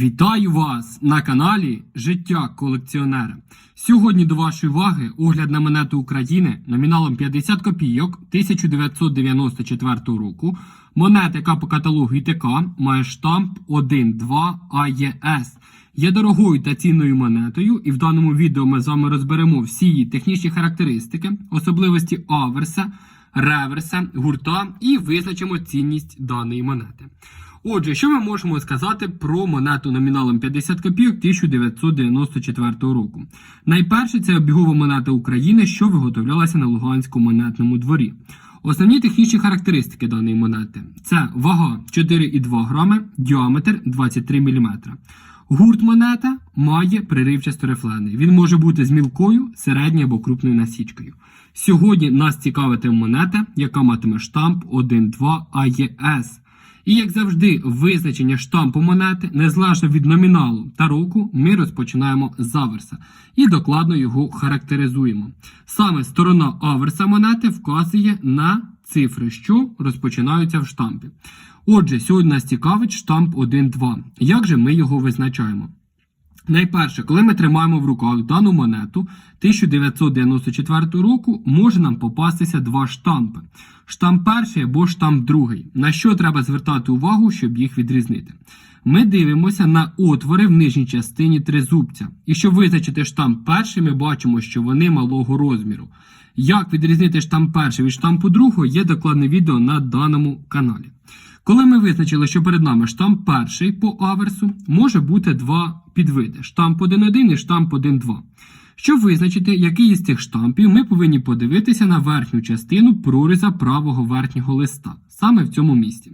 Вітаю вас на каналі Життя колекціонера. Сьогодні до вашої уваги огляд на монету України номіналом 50 копійок 1994 року. Монета, яка по каталогу ІТК має штамп 1.2 АЄС. Є дорогою та цінною монетою, і в даному відео ми з вами розберемо всі її технічні характеристики, особливості аверса, реверса, гурта і визначимо цінність даної монети. Отже, що ми можемо сказати про монету номіналом 50 копійок 1994 року? Найперше це обігова монета України, що виготовлялася на Луганському монетному дворі. Основні технічні характеристики даної монети це вага 4,2 грами, діаметр 23 мм. Гурт монета має приривчасто рифлени. Він може бути з мілкою, середньою або крупною насічкою. Сьогодні нас цікавитиме монета, яка матиме штамп 1.2 АЄС. І як завжди, визначення штампу монети, незалежно від номіналу та року, ми розпочинаємо з аверса і докладно його характеризуємо. Саме сторона аверса монети вказує на цифри, що розпочинаються в штампі. Отже, сьогодні нас цікавить штамп 1.2. Як же ми його визначаємо? Найперше, коли ми тримаємо в руках дану монету 1994 року, може нам попастися два штампи: штамп перший або штамп другий. На що треба звертати увагу, щоб їх відрізнити? Ми дивимося на отвори в нижній частині тризубця. І щоб визначити штамп перший, ми бачимо, що вони малого розміру. Як відрізнити штамп перший від штампу другого, є докладне відео на даному каналі. Коли ми визначили, що перед нами штамп перший по аверсу, може бути два підвиди: штамп 1.1 і штамп 1.2. Щоб визначити, який із цих штампів, ми повинні подивитися на верхню частину проріза правого верхнього листа, саме в цьому місці.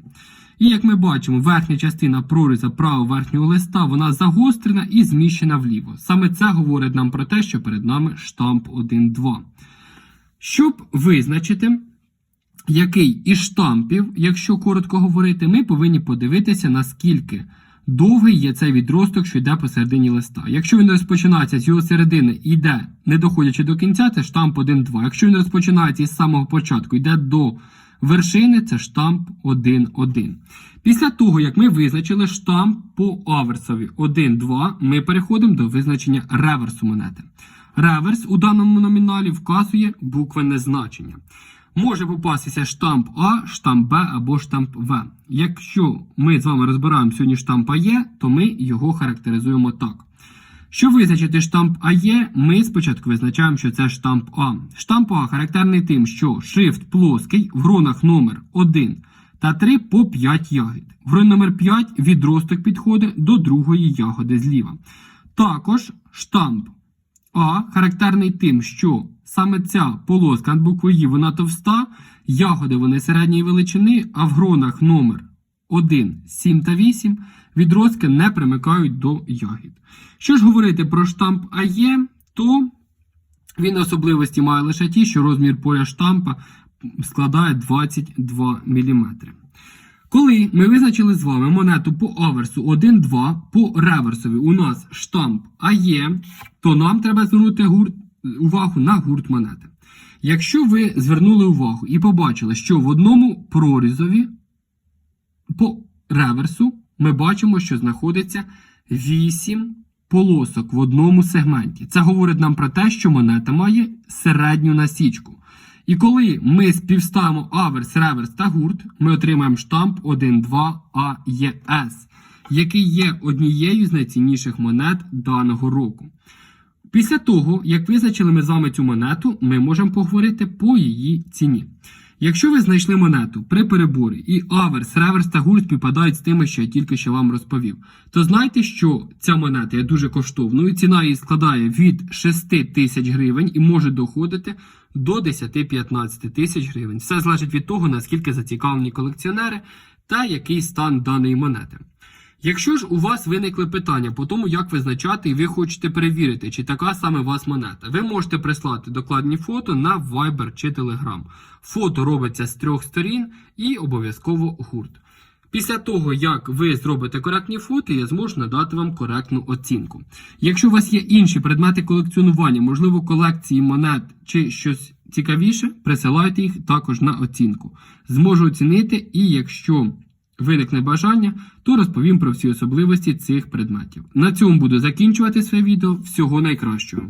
І як ми бачимо, верхня частина проріза правого верхнього листа вона загострена і зміщена вліво. Саме це говорить нам про те, що перед нами штамп 1.2. Щоб визначити, який із штампів, якщо коротко говорити, ми повинні подивитися, наскільки довгий є цей відросток, що йде посередині листа. Якщо він розпочинається з його середини і йде, не доходячи до кінця, це штамп 1.2. Якщо він розпочинається із самого початку, йде до вершини, це штамп 1.1. Після того, як ми визначили штамп по аверсові 1.2, ми переходимо до визначення реверсу монети. Реверс у даному номіналі вказує буквенне значення. Може попастися штамп А, штамп Б або штамп В. Якщо ми з вами розбираємо сьогодні штамп АЄ, то ми його характеризуємо так. Щоб визначити штамп АЄ, ми спочатку визначаємо, що це штамп А. Штамп А характерний тим, що шрифт плоский в гронах номер 1 та 3 по 5 ягід. В гроні номер 5 відросток підходить до другої ягоди зліва. Також штамп а характерний тим, що саме ця полоска над буквою «І» вона товста, ягоди вони середньої величини, а в гронах номер 1, 7 та 8 відростки не примикають до ягід. Що ж говорити про штамп АЄ, то він особливості має лише ті, що розмір поля штампа складає 22 мм. Коли ми визначили з вами монету по аверсу 1-2, по реверсові у нас штамп АЄ, то нам треба звернути гурт, увагу на гурт монети. Якщо ви звернули увагу і побачили, що в одному прорізові по реверсу ми бачимо, що знаходиться 8 полосок в одному сегменті. Це говорить нам про те, що монета має середню насічку. І коли ми співставимо аверс, реверс та гурт, ми отримаємо штамп 1.2 АЄС, який є однією з найцінніших монет даного року. Після того, як визначили ми з вами цю монету, ми можемо поговорити по її ціні. Якщо ви знайшли монету при переборі і аверс, реверс та гурт співпадають з тими, що я тільки що вам розповів, то знайте, що ця монета є дуже коштовною. Ціна її складає від 6 тисяч гривень і може доходити до 10-15 тисяч гривень. Все залежить від того, наскільки зацікавлені колекціонери та який стан даної монети. Якщо ж у вас виникли питання по тому, як визначати, і ви хочете перевірити, чи така саме у вас монета, ви можете прислати докладні фото на Viber чи Telegram. Фото робиться з трьох сторін і обов'язково гурт. Після того, як ви зробите коректні фото, я зможу надати вам коректну оцінку. Якщо у вас є інші предмети колекціонування, можливо, колекції монет чи щось цікавіше, присилайте їх також на оцінку. Зможу оцінити, і якщо виникне бажання, то розповім про всі особливості цих предметів. На цьому буду закінчувати своє відео. Всього найкращого.